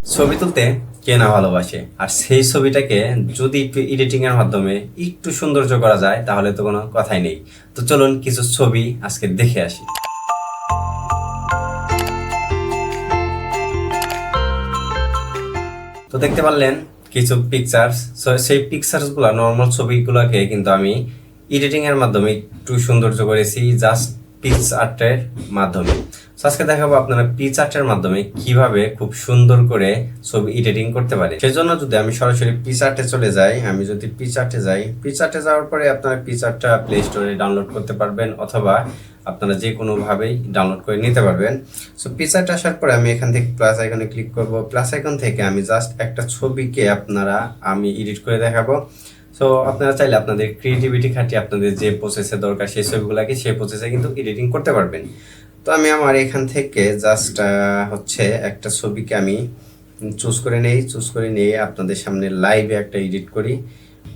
ছবি তুলতে কে না ভালোবাসে? আর সেই ছবিটাকে যদি একটু এডিটিং এর মাধ্যমে একটু সৌন্দর্য করা যায়, তাহলে তো কোনো কথাই নেই। তো চলুন কিছু ছবি আজকে দেখে আসি। তো দেখতে পারলেন কিছু পিকচার্স সেই পিকচার্সগুলা নর্মাল ছবিগুলোকে কিন্তু আমি এডিটিং এর মাধ্যমে একটু সৌন্দর্য করেছি জাস্ট পিচ আর্টের মাধ্যমে। আজকে দেখাবো আপনারা পিচ আর্টের মাধ্যমে কীভাবে খুব সুন্দর করে ছবি এডিটিং করতে পারে। সেজন্য যদি আমি সরাসরি পিচ আর্টে চলে যাই, আমি যদি পিচ আর্টে যাই পিচ আর্টে যাওয়ার পরে আপনারা পিচ আর্টটা প্লে স্টোরে ডাউনলোড করতে পারবেন অথবা আপনারা যে কোনো ভাবেই ডাউনলোড করে নিতে পারবেন। সো পিচ আর্ট আসার পরে আমি এখান থেকে প্লাস আইকনে ক্লিক করব। প্লাস আইকন থেকে আমি জাস্ট একটা ছবিকে আপনারা আমি এডিট করে দেখাবো। সো আপনারা চাইলে আপনাদের ক্রিয়েটিভিটি খাটিয়ে আপনাদের যে প্রসেসে দরকার সেই ছবিগুলোকে সেই প্রসেসে কিন্তু এডিটিং করতে পারবেন। তো আমি আমার এখান থেকে জাস্ট হচ্ছে একটা ছবিকে আমি চুজ করে নেই চুজ করে নিয়ে আপনাদের সামনে লাইভে একটা এডিট করি।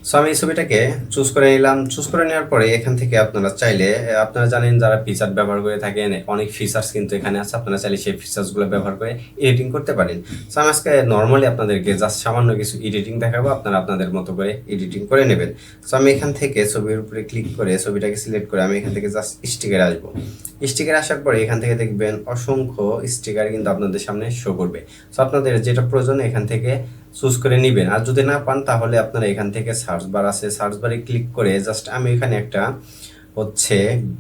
সো আমি এই ছবিটাকে চুজ করে নিলাম। চুজ করে নেওয়ার পরে এখান থেকে আপনারা চাইলে আপনারা জানেন যারা ফিচার ব্যবহার করে থাকেন, অনেক ফিচার্স কিন্তু এখানে আছে, আপনারা চাইলে সেই ফিচার্সগুলো ব্যবহার করে এডিটিং করতে পারেন। সো আমি আজকে নর্মালি আপনাদেরকে জাস্ট সামান্য কিছু এডিটিং দেখাবো, আপনারা আপনাদের মতো করে এডিটিং করে নেবেন। সো আমি এখান থেকে ছবির উপরে ক্লিক করে ছবিটাকে সিলেক্ট করে আমি এখান থেকে জাস্ট স্টিকার আসব। স্টিকার আসার পরে এখান থেকে দেখবেন অসংখ্য স্টিকার কিন্তু আপনাদের সামনে শো করবে। সো আপনাদের যেটা প্রয়োজন এখান থেকে চুজ করে নেবেন। আর যদি না পান, তাহলে আপনারা এখান থেকে সার্চ বার আছে। সার্চ বারে ক্লিক করে জাস্ট আমি এখানে একটা হচ্ছে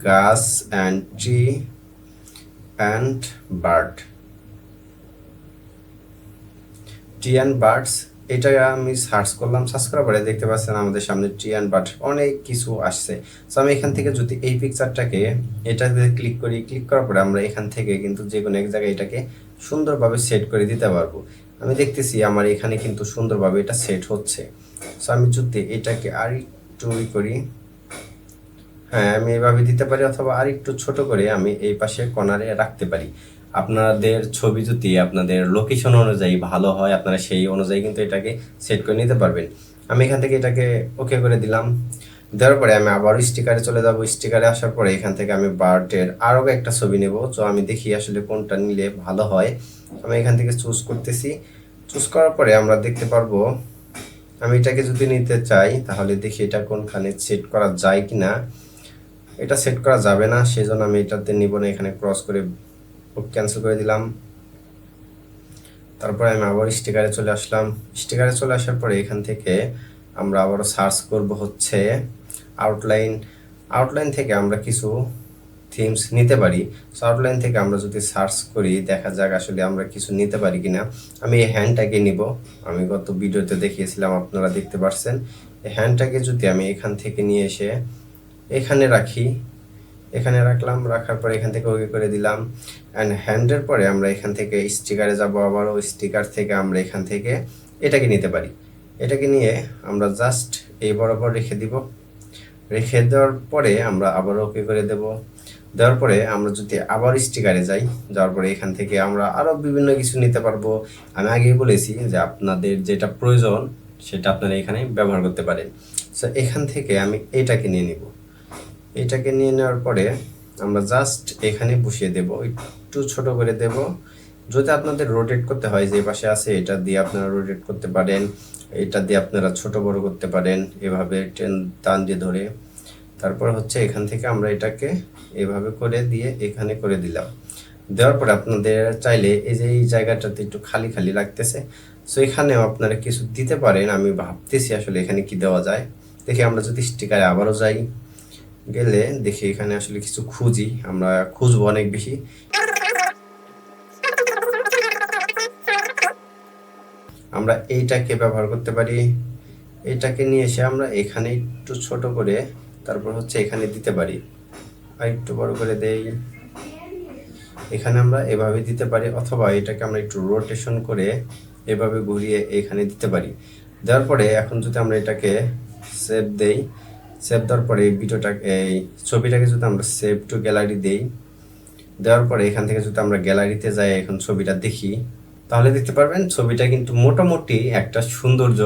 গাছ and tree and bird tree and birds এটা আমি সার্চ করলাম। সার্চ করার পরে দেখতে পাচ্ছেন আমাদের সামনে ট্রি অ্যান্ড বার্ড অনেক কিছু আসছে। সো আমি এখান থেকে যদি এই পিকচারটাকে এটাতে ক্লিক করি ক্লিক করার পরে আমরা এখান থেকে কিন্তু যে কোনো এক জায়গায় এটাকে সুন্দরভাবে সেট করে দিতে পারব। আমি দেখতেছি আমার এখানে কিন্তু সুন্দরভাবে এটা সেট হচ্ছে। সো আমি যদি এটাকে আর একটু করি হ্যাঁ আমি এভাবে দিতে পারি অথবা আর একটু ছোট করে আমি এই পাশে কর্নারে রাখতে পারি। আপনাদের ছবি যদি আপনাদের লোকেশন অনুযায়ী ভালো হয়, আপনারা সেই অনুযায়ী কিন্তু এটাকে সেট করে নিতে পারবেন। আমি এখান থেকে এটাকে ওকে করে দিলাম। দেওয়ার পরে আমি আবারও স্টিকারে চলে যাব। স্টিকারে আসার পরে এখান থেকে আমি বার্ডের আরও একটা ছবি নেব। তো আমি দেখি আসলে কোনটা নিলে ভালো হয়। আমি এখান থেকে চুজ করতেছি। চুজ করার পরে আমরা দেখতে পারব। আমি এটাকে যদি নিতে চাই, তাহলে দেখি এটা কোনখানে সেট করা যায় কি না এটা সেট করা যাবে না, সেজন্য আমি এটাতে নিব না। এখানে ক্রস করে ক্যান্সেল করে দিলাম। তারপরে আমি আবার স্টিকারে চলে আসলাম। স্টিকারে চলে আসার পরে এখান থেকে আমরা আবারও সার্চ করব হচ্ছে আউটলাইন আউটলাইন থেকে আমরা কিছু থিমস নিতে পারি। সো আউটলাইন থেকে আমরা যদি সার্চ করি, দেখা যাক আসলে আমরা কিছু নিতে পারি কিনা। আমি এই হ্যান্ডটাকে নিব। আমি গত ভিডিওতে দেখিয়েছিলাম, আপনারা দেখতে পাচ্ছেন এই হ্যান্ডটাকে যদি আমি এখান থেকে নিয়ে এসে এখানে রাখি, এখানে রাখলাম, রাখার পরে এখান থেকে ওকে করে দিলাম। অ্যান্ড হ্যান্ডের পরে আমরা এখান থেকে স্টিকারে যাব আবারও। স্টিকার থেকে আমরা এখান থেকে এটাকে নিতে পারি। এটাকে নিয়ে আমরা জাস্ট এই বরাবর রেখে দিব। রেখে দেওয়ার পরে আমরা আবার ওকে করে দেব। দেওয়ার পরে আমরা যদি আবার স্টিকারে যাই, যাওয়ার পরে এখান থেকে আমরা আরও বিভিন্ন কিছু নিতে পারব। আমি আগেই বলেছি যে আপনাদের যেটা প্রয়োজন, সেটা আপনারা এখানে ব্যবহার করতে পারেন। সো এখান থেকে আমি এটাকে নিয়ে নিব। এটাকে নিয়ে নেওয়ার পরে আমরা জাস্ট এখানে বসিয়ে দেব। একটু ছোট করে দেব। যদি আপনাদের রোটেট করতে হয়, যে পাশে আছে, এটা দিয়ে আপনারা রোটেট করতে পারেন, এটা দিয়ে আপনারা ছোট, বড় করতে পারেন, এভাবে ট্রেন টান দিয়ে ধরে। তারপর হচ্ছে এখান থেকে আমরা এটাকে এভাবে করে দিয়ে এখানে করে দিলাম। দেওয়ার পরে আপনাদের চাইলে এই যে এই জায়গাটাতে একটু খালি খালি লাগতেছে সো এখানেও আপনারা কিছু দিতে পারেন। আমি ভাবতেছি আসলে এখানে কি দেওয়া যায়। দেখি আমরা যদি স্টিকারে আবারও যাই, গেলে দেখি এখানে আসলে কিছু খুঁজি, আমরা খুঁজবো অনেক বেশি। আমরা এইটাকে ব্যবহার করতে পারি। এটাকে নিয়ে এসে আমরা এখানে একটু ছোট করে তারপর হচ্ছে এখানে দিতে পারি। আর একটু বড় করে দেই। এখানে আমরা এভাবে দিতে পারি অথবা এটাকে আমরা একটু রোটেশন করে এভাবে ঘুরিয়ে এখানে দিতে পারি। দেওয়ার পরে এখন যদি আমরা এটাকে সেভ দেই সেভ দেওয়ার পরে ভিডিওটা, এই ছবিটাকে যদি আমরা সেভ টু গ্যালারি দেই, দেওয়ার পরে এখান থেকে যদি আমরা গ্যালারিতে যাই, এখন ছবিটা দেখি। তাহলে দেখতে পারবেন ছবিটা কিন্তু মোটামুটি একটা সৌন্দর্য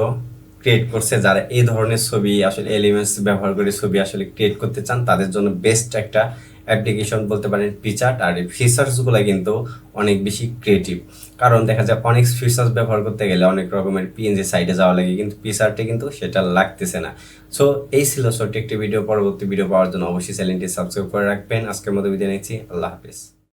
ক্রিয়েট করছে যারা এই ধরনের ছবি আসলে এলিমেন্টস ব্যবহার করে ছবি আসলে ক্রিয়েট করতে চান, তাদের জন্য বেস্ট একটা অ্যাপ্লিকেশন বলতে পারেন ফিচার্ট আর এই ফিচার্সগুলো কিন্তু অনেক বেশি ক্রিয়েটিভ কারণ দেখা যায় অনেক ফিচার্স ব্যবহার করতে গেলে অনেক রকমের পিএনজি সাইডে যাওয়া লাগে, কিন্তু ফিচারটি কিন্তু সেটা লাগতেছে না। সো এই ছিল ছোট্ট একটি ভিডিও পরবর্তী ভিডিও পাওয়ার জন্য অবশ্যই চ্যানেলটি সাবস্ক্রাইব করে রাখবেন। আজকের মতো বিদায় নিচ্ছি, আল্লাহ হাফিজ।